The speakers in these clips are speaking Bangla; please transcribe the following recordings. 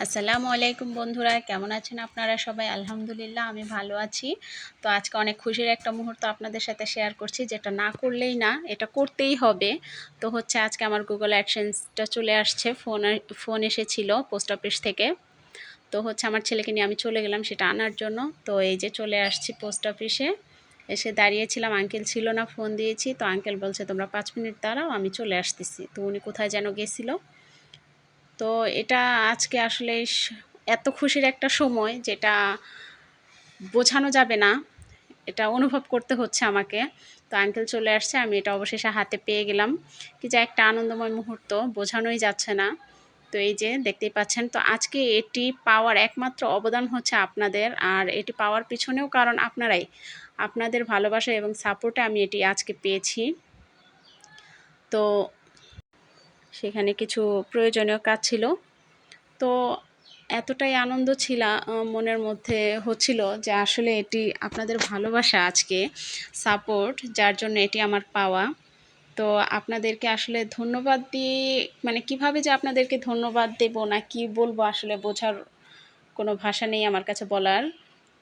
আসসালামু আলাইকুম বন্ধুরা, কেমন আছেন আপনারা সবাই? আলহামদুলিল্লাহ, আমি ভালো আছি। তো আজকে অনেক খুশির একটা মুহূর্ত আপনাদের সাথে শেয়ার করছি, যেটা না করলেই না, এটা করতেই হবে। তো হচ্ছে আজকে আমার গুগল অ্যাডসেন্সটা চলে আসছে ফোন ফোন এসেছিল পোস্ট অফিস থেকে। তো হচ্ছে আমার ছেলেকে নিয়ে আমি চলে গেলাম সেটা আনার জন্য। তো এই যে চলে আসছি পোস্ট অফিসে এসে দাঁড়িয়েছিলাম আঙ্কেল ছিল না ফোন দিয়েছি। তো আঙ্কেল বলছে, তোমরা পাঁচ মিনিট দাঁড়াও, আমি চলে আসতেছি। তো উনি কোথায় যেন গেছিল। তো এটা আজকে আসলে এত খুশির একটা সময় যেটা বোঝানো যাবে না। এটা অনুভব করতে হচ্ছে আমাকে। তো আঙ্কেল চলে আসছে, আমি এটা অবশেষে হাতে পেয়ে গেলাম। কি যা একটা আনন্দময় মুহূর্ত, বোঝানোই যাচ্ছে না। তো এই যে দেখতেই পাচ্ছেন, তো আজকে এটি পাওয়ার একমাত্র অবদান হচ্ছে আপনাদের। আর এটি পাওয়ার পিছনেও কারণ আপনারাই। আপনাদের ভালোবাসা এবং সাপোর্টে আমি এটি আজকে পেয়েছি। তো সেখানে কিছু প্রয়োজনীয় কাজ ছিল। তো এতটাই আনন্দ ছিল মনের মধ্যে হচ্ছিল যে আসলে এটি আপনাদের ভালোবাসা আজকে সাপোর্ট যার জন্য এটি আমার পাওয়া। তো আপনাদেরকে আসলে ধন্যবাদ দিয়ে মানে কীভাবে যে আপনাদেরকে ধন্যবাদ দেব না কি বলব আসলে বোঝার কোনো ভাষা নেই আমার কাছে বলার।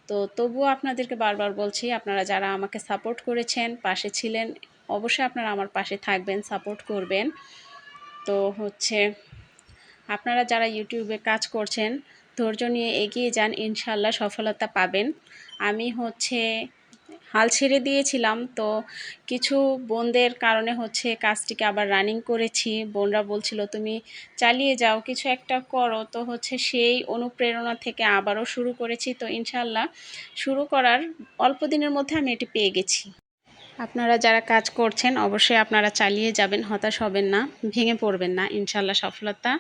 তো তবুও আপনাদেরকে বারবার বলছি, আপনারা যারা আমাকে সাপোর্ট করেছেন, পাশে ছিলেন, অবশ্যই আপনারা আমার পাশে থাকবেন সাপোর্ট করবেন। তো হচ্ছে আপনারা যারা ইউটিউবে কাজ করছেন, ধৈর্য নিয়ে এগিয়ে যান ইনশাল্লাহ সফলতা পাবেন। আমি হচ্ছে হাল ছেড়ে দিয়েছিলাম, তো কিছু বোনদের কারণে হচ্ছে কাজটিকে আবার রানিং করেছি। বোনরা বলছিল, তুমি চালিয়ে যাও, কিছু একটা করো। তো হচ্ছে সেই অনুপ্রেরণা থেকে আবারও শুরু করেছি। তো ইনশাল্লাহ শুরু করার অল্প দিনের মধ্যে আমি এটি পেয়ে গেছি। আপনারা যারা কাজ করছেন, অবশ্যই আপনারা চালিয়ে যাবেন, হতাশ হবেন না, ভেঙে পড়বেন না ইনশাল্লাহ সফলতা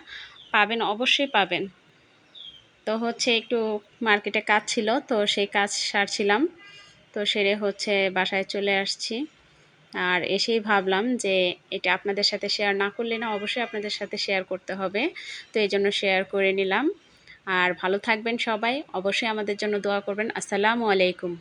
পাবেন, অবশ্যই পাবেন। তো হচ্ছে একটু মার্কেটে কাজ ছিল, তো সেই কাজ সারছিলাম। তো সেরে হচ্ছে বাসায় চলে আসছি। আর এসেই ভাবলাম যে এটা আপনাদের সাথে শেয়ার না করলে না, অবশ্যই আপনাদের সাথে শেয়ার করতে হবে। তো এই জন্য শেয়ার করে নিলাম। আর ভালো থাকবেন সবাই, অবশ্যই আমাদের জন্য দোয়া করবেন। আসসালামু আলাইকুম।